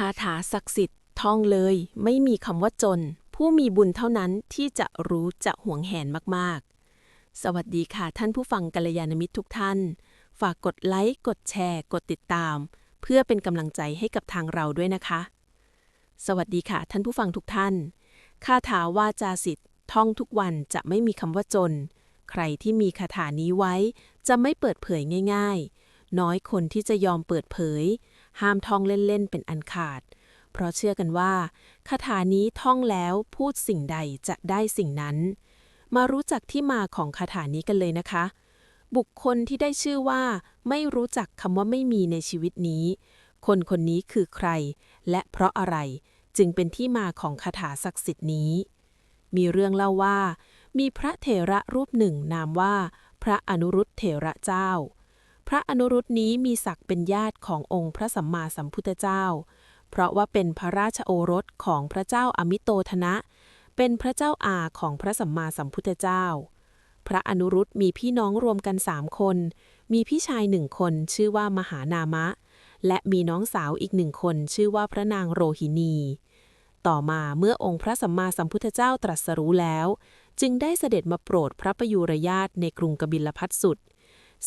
คาถาศักดิ์สิทธิ์ท่องเลย ไม่มีคำว่าจน ผู้มีบุญเท่านั้นที่จะรู้จะห่วงแหนมากๆ สวัสดีค่ะท่านผู้ฟังกัลยาณมิตรทุกท่าน ฝากกดไลค์ กดแชร์ กดติดตาม เพื่อเป็นกำลังใจให้กับทางเราด้วยนะคะ สวัสดีค่ะท่านผู้ฟังทุกท่าน คาถาวาจาสิทธิ์ท่องทุกวันจะไม่มีคำว่าจน ใครที่มีคาถานี้ไว้ จะไม่เปิดเผยง่าย ๆ น้อยคนที่จะยอมเปิดเผย ห้ามท่องเล่นๆเป็นอันขาด เพราะเชื่อกันว่าคาถานี้ท่องแล้วพูดสิ่งใดจะได้สิ่งนั้น มารู้จักที่มาของคาถานี้กันเลยนะคะ บุคคลที่ได้ชื่อว่า ไม่รู้จักคำว่าไม่มีในชีวิตนี้ คนคนนี้คือใคร และเพราะอะไรจึงเป็นที่มาของคาถาศักดิ์สิทธิ์นี้ มีเรื่องเล่าว่า มีพระเถระรูปหนึ่งนามว่า พระอนุรุตเถระเจ้า พระอนุรุตนี้มีศักดิ์เป็นญาติขององค์พระสัมมาสัมพุทธเจ้า เพราะว่าเป็นพระราชโอรสของพระเจ้าอมิโตทนะ เป็นพระเจ้าอาของพระสัมมาสัมพุทธเจ้า พระอนุรุตมีพี่น้องรวมกันสามคน มีพี่ชายหนึ่งคนชื่อว่ามหานามะ และมีน้องสาวอีกหนึ่งคนชื่อว่าพระนางโรหินี ต่อมาเมื่อองค์พระสัมมาสัมพุทธเจ้าตรัสรู้แล้ว จึงได้เสด็จมาโปรดพระประยุรญาตในกรุงกบิลพัทสุด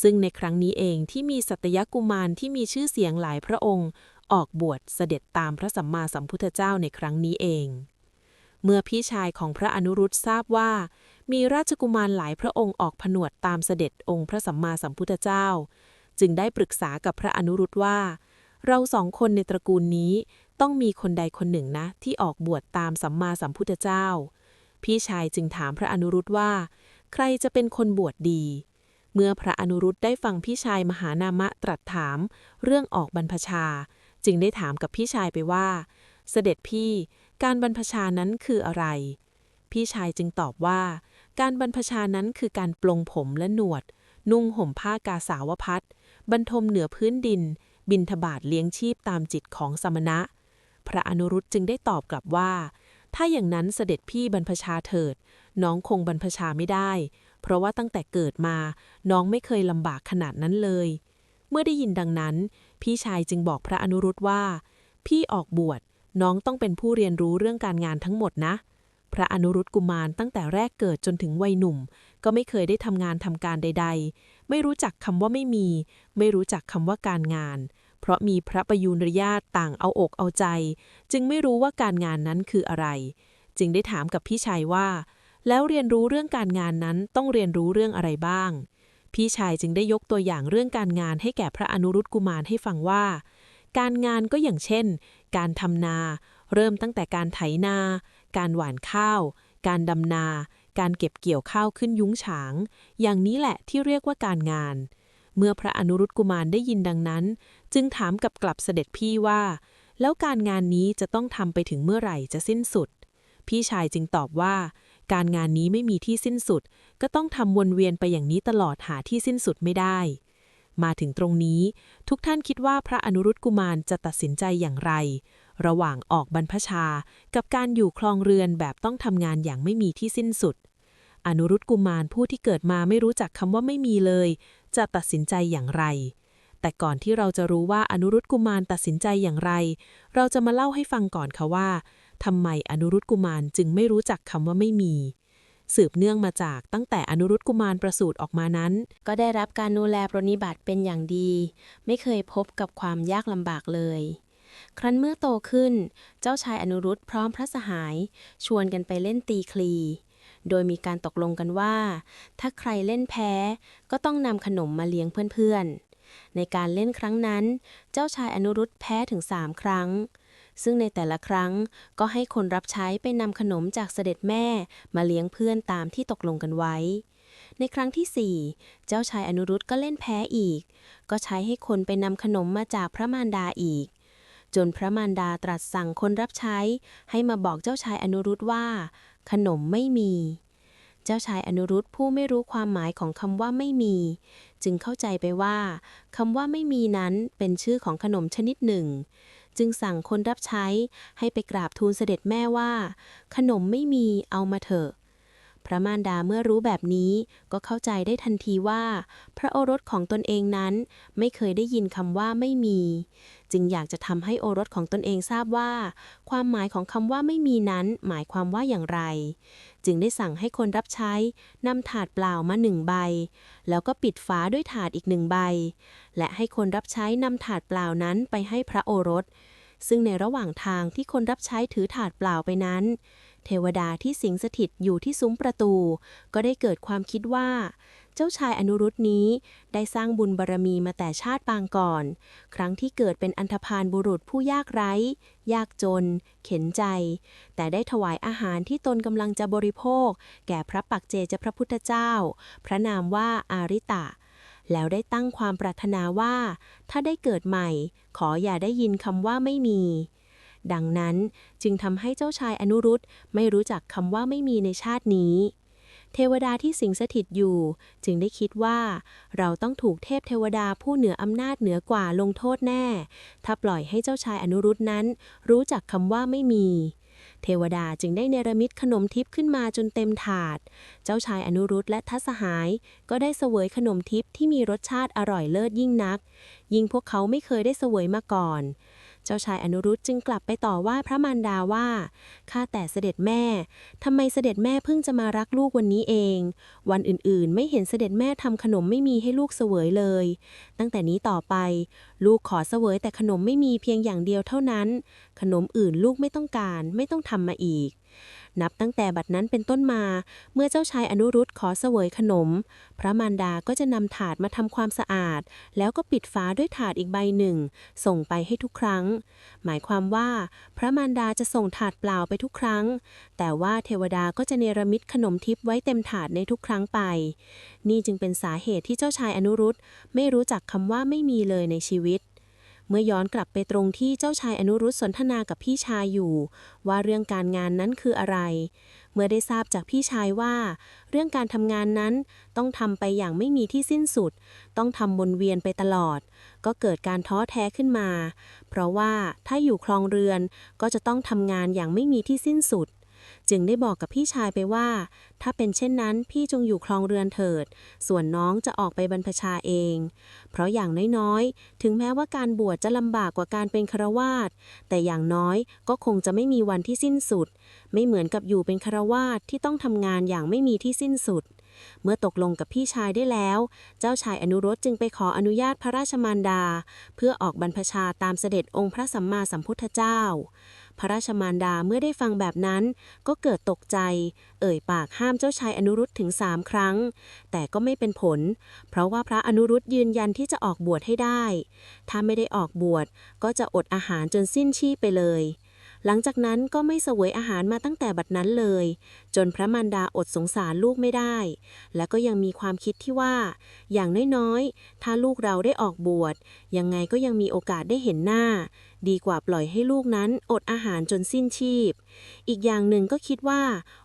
ซึ่งในครั้งนี้เองที่มีสัตยกุมารที่มีชื่อเสียงหลายพระองค์ ออกบวชเสด็จตามพระสัมมาสัมพุทธเจ้าในครั้งนี้เอง เมื่อพี่ชายของพระอนุรุตทราบว่า มีราชกุมารหลายพระองค์ออกผนวดตามเสด็จองค์พระสัมมาสัมพุทธเจ้า จึงได้ปรึกษากับพระอนุรุตว่า เราสองคนในตระกูลนี้ต้องมีคนใดคนหนึ่งนะ ที่ออกบวชตามสัมมาสัมพุทธเจ้า พี่ชายจึงถามพระอนุรุตว่า ใครจะเป็นคนบวชดี เมื่อพระอนุรุตได้ฟังพี่ชายมหานามะตรัสถาม เรื่องออกบรรพชา จึงได้ถามกับพี่ชายไปว่า เสด็จพี่การบรรพชานั้นคืออะไร พี่ชายจึงตอบว่า การบรรพชานั้นคือการปลงผมและหนวด นุ่งห่มผ้ากาสาวพัดบรรทมเหนือพื้นดิน บินทบาทเลี้ยงชีพตามจิตของสมณะ พระอนุรุตจึงได้ตอบกลับว่า ถ้าอย่างนั้นเสด็จพี่บรรพชาเถิด น้องคงบรรพชาไม่ได้ เพราะว่าตั้งแต่เกิดมาน้องไม่เคยลำบากขนาดนั้นเลย เมื่อได้ยินดังนั้น พี่ชายจึงบอกพระอนุรุตว่า พี่ออกบวชน้องต้องเป็นผู้เรียนรู้เรื่องการงานทั้งหมดนะ พระอนุรุตกุมารตั้งแต่แรกเกิดจนถึงวัยหนุ่ม ก็ไม่เคยได้ทำงานทำการใด ๆ ไม่รู้จักคำว่าไม่มี ไม่รู้จักคำว่าการงาน เพราะมีพระประยุรญาตต่างเอาอกเอาใจ จึงไม่รู้ว่าการงานนั้นคืออะไร จึงได้ถามกับพี่ชายว่า แล้วเรียนรู้เรื่องการงานนั้นต้องเรียนรู้เรื่องอะไรบ้าง พี่ชายจึงได้ยกตัวอย่างเรื่องการงานให้แก่พระอนุรุตกุมารให้ฟังว่า การงานก็อย่างเช่น การทำนา เริ่มตั้งแต่การไถนา การหว่านข้าว การดำนา การเก็บเกี่ยวข้าวขึ้นยุ้งฉาง อย่างนี้แหละที่เรียกว่าการงาน เมื่อพระอนุรุตกุมารได้ยินดังนั้น จึงถามกับกลับเสด็จพี่ว่า แล้วการงานนี้จะต้องทำไปถึงเมื่อไหร่จะสิ้นสุด พี่ชายจึงตอบว่า การงานนี้ไม่มีที่สิ้นสุด ก็ต้องทำวนเวียนไปอย่างนี้ตลอดหาที่สิ้นสุดไม่ได้ มาถึงตรงนี้ ทุกท่านคิดว่าพระอนุรุตกุมารจะตัดสินใจอย่างไร ระหว่างออกบรรพชา กับการอยู่คลองเรือนแบบต้องทำงานอย่างไม่มีที่สิ้นสุด อนุรุตกุมารผู้ที่เกิดมาไม่รู้จักคำว่าไม่มีเลย จะตัดสินใจอย่างไรแต่ก่อนที่เราจะรู้ว่าอนุรุตกุมารตัดสินใจอย่างไร เราจะมาเล่าให้ฟังก่อนค่ะว่า ทำไมอนุรุตกุมารจึงไม่รู้จักคำว่าไม่มี สืบเนื่องมาจากตั้งแต่อนุรุตกุมารประสูติออกมานั้น ก็ได้รับการดูแลปรนนิบัติเป็นอย่างดี ไม่เคยพบกับความยากลำบากเลย ครั้นเมื่อโตขึ้น เจ้าชายอนุรุตพร้อมพระสหาย ชวนกันไปเล่นตีคลี โดยมีการตกลงกันว่า ถ้าใครเล่นแพ้ ก็ต้องนำขนมมาเลี้ยงเพื่อนๆในการเล่นครั้งนั้น เจ้าชายอนุรุตแพ้ถึงสามครั้ง ซึ่งในแต่ละครั้งก็ให้คนรับใช้ไปนำขนมจากเสด็จแม่มาเลี้ยงเพื่อนตามที่ตกลงกันไว้ ในครั้งที่สี่เจ้าชายอนุรุตก็เล่นแพ้อีก ก็ใช้ให้คนไปนำขนมมาจากพระมารดาอีก จนพระมารดาตรัสสั่งคนรับใช้ ให้มาบอกเจ้าชายอนุรุตว่า ขนมไม่มีเจ้าชายอนุรุตผู้ไม่รู้ความหมายของคำว่าไม่มี จึงเข้าใจไปว่าคำว่าไม่มีนั้นเป็นชื่อของขนมชนิดหนึ่ง จึงสั่งคนรับใช้ให้ไปกราบทูลเสด็จแม่ว่า ขนมไม่มีเอามาเถอะ พระมารดาเมื่อรู้แบบนี้ก็เข้าใจได้ทันทีว่า พระโอรสของตนเองนั้นไม่เคยได้ยินคำว่าไม่มี จึงอยากจะทำให้โอรสของตนเองทราบว่า ความหมายของคำว่าไม่มีนั้นหมายความว่าอย่างไร จึงได้สั่งให้คนรับใช้นำถาดเปล่ามาหนึ่งใบ แล้วก็ปิดฝาด้วยถาดอีกหนึ่งใบ และให้คนรับใช้นำถาดเปล่านั้นไปให้พระโอรส ซึ่งในระหว่างทางที่คนรับใช้ถือถาดเปล่าไปนั้น เทวดาที่สิงสถิตอยู่ที่ซุ้มประตู ก็ได้เกิดความคิดว่า เจ้าชายอนุรุตนี้ได้สร้างบุญบารมีมาแต่ชาติปางก่อน ครั้งที่เกิดเป็นอันธพาลบุรุษผู้ยากไร้ ยากจน เข็นใจ แต่ได้ถวายอาหารที่ตนกำลังจะบริโภค แก่พระปักเจเจพระพุทธเจ้า พระนามว่าอาริตะแล้วได้ตั้งความปรารถนาว่า ถ้าได้เกิดใหม่ ขออย่าได้ยินคำว่าไม่มี ดังนั้นจึงทำให้เจ้าชายอนุรุตไม่รู้จักคำว่าไม่มีในชาตินี้ เทวดาที่สิงสถิตอยู่ จึงได้คิดว่า เราต้องถูกเทพเทวดาผู้เหนืออำนาจเหนือกว่าลงโทษแน่ ถ้าปล่อยให้เจ้าชายอนุรุตนั้น รู้จักคำว่าไม่มีเทวดาจึงได้เนรมิตขนมทิพย์ขึ้นมาจนเต็มถาด เจ้าชายอนุรุตและทัศหาย ก็ได้เสวยขนมทิพย์ที่มีรสชาติอร่อยเลิศยิ่งนัก ยิ่งพวกเขาไม่เคยได้เสวยมาก่อน จ้าชายอนุรุตจึงกลับไปต่อว่าพระมารดาว่า ข้าแต่เสด็จแม่ ทำไมเสด็จแม่เพิ่งจะมารักลูกวันนี้เอง วันอื่นๆ ไม่เห็นเสด็จแม่ทำขนมไม่มีให้ลูกเสวยเลย ตั้งแต่นี้ต่อไป ลูกขอเสวยแต่ขนมไม่มีเพียงอย่างเดียวเท่านั้น ขนมอื่นลูกไม่ต้องการไม่ต้องทำมาอีก นับตั้งแต่บัดนั้นเป็นต้นมา เมื่อเจ้าชายอนุรุตขอเสวยขนม พระมารดาก็จะนำถาดมาทำความสะอาด แล้วก็ปิดฝาด้วยถาดอีกใบหนึ่ง ส่งไปให้ทุกครั้ง หมายความว่า พระมารดาจะส่งถาดเปล่าไปทุกครั้ง แต่ว่าเทวดาก็จะเนรมิตขนมทิพย์ไว้เต็มถาดในทุกครั้งไป นี่จึงเป็นสาเหตุที่เจ้าชายอนุรุตไม่รู้จักคำว่าไม่มีเลยในชีวิต เมื่อย้อนกลับไปตรงที่เจ้าชายอนุรุตสนทนากับพี่ชายอยู่ ว่าเรื่องการงานนั้นคืออะไร เมื่อได้ทราบจากพี่ชายว่า เรื่องการทำงานนั้นต้องทำไปอย่างไม่มีที่สิ้นสุด ต้องทำวนเวียนไปตลอด ก็เกิดการท้อแท้ขึ้นมา เพราะว่าถ้าอยู่คลองเรือนก็จะต้องทำงานอย่างไม่มีที่สิ้นสุด จึงได้บอกกับพี่ชายไปว่า ถ้าเป็นเช่นนั้นพี่จงอยู่คลองเรือนเถิด ส่วนน้องจะออกไปบรรพชาเอง เพราะอย่างน้อยๆ ถึงแม้ว่าการบวชจะลำบากกว่าการเป็นครวาสแต่อย่างน้อยก็คงจะไม่มีวันที่สิ้นสุด ไม่เหมือนกับอยู่เป็นครวาสที่ต้องทำงานอย่างไม่มีที่สิ้นสุดเมื่อตกลงกับพี่ชายได้แล้ว เจ้าชายอนุรสจึงไปขออนุญาตพระราชมารดา เพื่อออกบรรพชาตามเสด็จองค์พระสัมมาสัมพุทธเจ้า พระราชมารดาเมื่อได้ฟังแบบนั้น ก็เกิดตกใจ เอ่ยปากห้ามเจ้าชายอนุรุตถึงสามครั้ง แต่ก็ไม่เป็นผล เพราะว่าพระอนุรุตยืนยันที่จะออกบวชให้ได้ ถ้าไม่ได้ออกบวชก็จะอดอาหารจนสิ้นชีพไปเลยหลังจากนั้นก็ไม่เสวยอาหารมาตั้งแต่บัดนั้นเลย จนพระมารดาอดสงสารลูกไม่ได้ และก็ยังมีความคิดที่ว่า อย่างน้อยๆ ถ้าลูกเราได้ออกบวชยังไงก็ยังมีโอกาสได้เห็นหน้า ดีกว่าปล่อยให้ลูกนั้นอดอาหารจนสิ้นชีพ อีกอย่างหนึ่งก็คิดว่า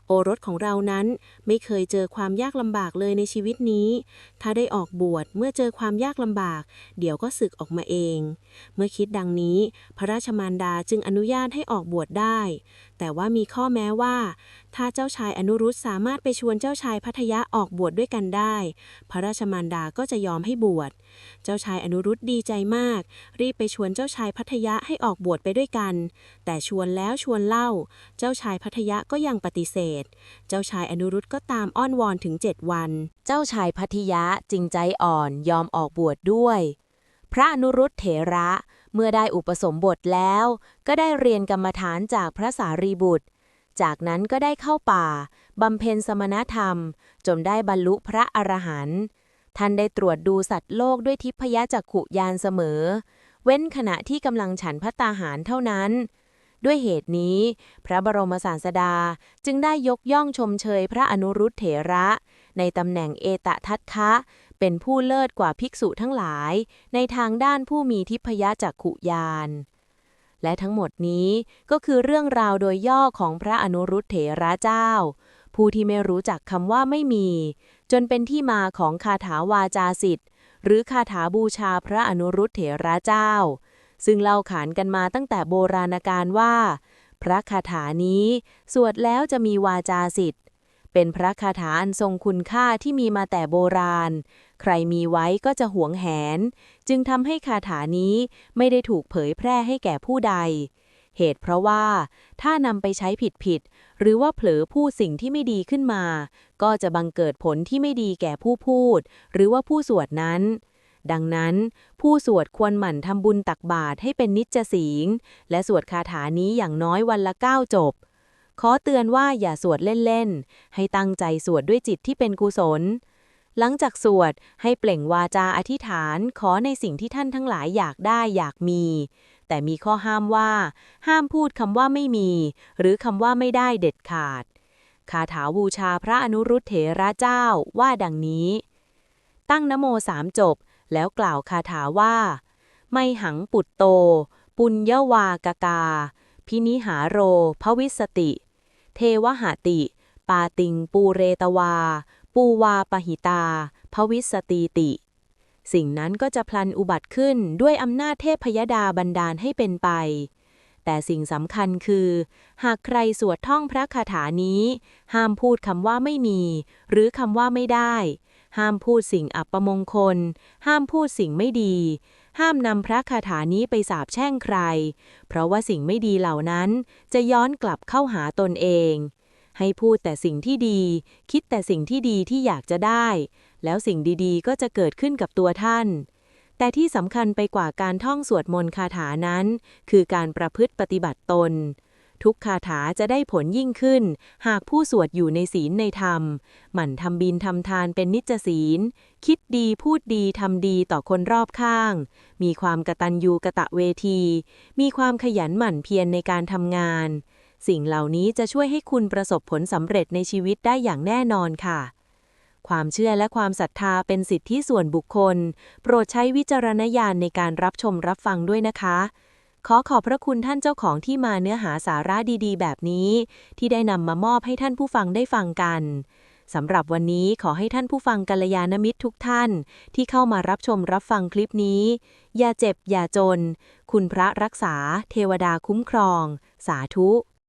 โอรสของเรานั้นไม่เคยเจอความยากลำบากเลยในชีวิตนี้ ถ้าได้ออกบวชเมื่อเจอความยากลำบาก เดี๋ยวก็สึกออกมาเอง เมื่อคิดดังนี้ พระราชมารดาจึงอนุญาตให้ออกบวชได้แต่ว่ามีข้อแม้ว่า ถ้าเจ้าชายอนุรุตสามารถไปชวนเจ้าชายพัทยะออกบวชดด้วยกันได้ พระราชมารดาก็จะยอมให้บวช เจ้าชายอนุรุตดีใจมาก รีบไปชวนเจ้าชายพัทยะให้ออกบวชไปด้วยกัน แต่ชวนแล้วชวนเล่า เจ้าชายพัทยะก็ยังปฏิเสธ เจ้าชายอนุรุตก็ตามอ้อนวอนถึงเจ็ดวัน เจ้าชายพัทยะจริงใจอ่อนยอมออกบวชดด้วย พระอนุรุตเถระ เมื่อได้อุปสมบทแล้ว ก็ได้เรียนกรรมฐานจากพระสารีบุตร จากนั้นก็ได้เข้าป่าบำเพ็ญสมณธรรม จนได้บรรลุพระอรหันต์ท่านได้ตรวจดูสัตว์โลกด้วยทิพยจักขุยานเสมอ เว้นขณะที่กำลังฉันพัตตาหารเท่านั้น ด้วยเหตุนี้ พระบรมศาสดาจึงได้ยกย่องชมเชยพระอนุรุตเถระ ในตำแหน่งเอตทัตคะ เป็นผู้เลิศกว่าภิกษุทั้งหลาย ในทางด้านผู้มีทิพยจักขุยานและทั้งหมดนี้ก็คือเรื่องราวโดยย่อของพระอนุรุตเถระเจ้า ผู้ที่ไม่รู้จักคำว่าไม่มี จนเป็นที่มาของคาถาวาจาสิทธิ์ หรือคาถาบูชาพระอนุรุตเถระเจ้า ซึ่งเล่าขานกันมาตั้งแต่โบราณกาลว่า พระคาถานี้ สวดแล้วจะมีวาจาสิทธิ์เป็นพระคาถาอันทรงคุณค่าที่มีมาแต่โบราณ ใครมีไว้ก็จะหวงแหน จึงทำให้คาถานี้ไม่ได้ถูกเผยแพร่ให้แก่ผู้ใด เหตุเพราะว่าถ้านำไปใช้ผิดผิด หรือว่าเผลอพูดสิ่งที่ไม่ดีขึ้นมา ก็จะบังเกิดผลที่ไม่ดีแก่ผู้พูด หรือว่าผู้สวดนั้นดังนั้น ผู้สวดควรหมั่นทำบุญตักบาตรให้เป็นนิจศีลและสวดคาถานี้อย่างน้อยวันละเก้าจบ ขอเตือนว่าอย่าสวดเล่น ๆ ให้ตั้งใจสวดด้วยจิตที่เป็นกุศล หลังจากสวดให้เปล่งวาจาอธิษฐานขอในสิ่งที่ท่านทั้งหลายอยากได้อยากมี แต่มีข้อห้ามว่า ห้ามพูดคำว่าไม่มี หรือคำว่าไม่ได้เด็ดขาด คาถาบูชาพระอนุรุตเถระเจ้าว่าดังนี้ ตั้งนโมสามจบ แล้วกล่าวคาถาว่า ไม่หังปุตโต ปุญยวากกา พินิหาโร ภวิสติ เทวหาติ ปาติงปูเรตวา ปูวาปหิตา ภวิสติติ สิ่งนั้นก็จะพลันอุบัติขึ้นด้วยอำนาจเทพยดาบันดาลให้เป็นไป แต่สิ่งสำคัญคือ หากใครสวดท่องพระคาถานี้ ห้ามพูดคำว่าไม่มี หรือคำว่าไม่ได้ ห้ามพูดสิ่งอัปมงคล ห้ามพูดสิ่งไม่ดี ห้ามนำพระคาถานี้ไปสาปแช่งใคร เพราะว่าสิ่งไม่ดีเหล่านั้นจะย้อนกลับเข้าหาตนเอง ให้พูดแต่สิ่งที่ดี คิดแต่สิ่งที่ดีที่อยากจะได้ แล้วสิ่งดีๆ ก็จะเกิดขึ้นกับตัวท่าน แต่ที่สำคัญไปกว่าการท่องสวดมนต์คาถานั้น คือการประพฤติปฏิบัติตน ทุกคาถาจะได้ผลยิ่งขึ้น หากผู้สวดอยู่ในศีลในธรรม หมั่นทำบินทำทานเป็นนิจศีล คิดดีพูดดีทำดีต่อคนรอบข้าง มีความกตัญญูกะตะเวที มีความขยันหมั่นเพียรในการทำงาน สิ่งเหล่านี้จะช่วยให้คุณประสบผลสำเร็จในชีวิตได้อย่างแน่นอนค่ะ ความเชื่อและความศรัทธาเป็นสิทธิส่วนบุคคล โปรดใช้วิจารณญาณในการรับชมรับฟังด้วยนะคะ ขอขอบพระคุณท่านเจ้าของที่มาเนื้อหาสาระดีๆ แบบนี้ ที่ได้นำมามอบให้ท่านผู้ฟังได้ฟังกันสำหรับวันนี้ขอให้ท่านผู้ฟังกัลยาณมิตรทุกท่าน ที่เข้ามารับชมรับฟังคลิปนี้ อย่าเจ็บอย่าจน คุณพระรักษา เทวดาคุ้มครอง สาธุ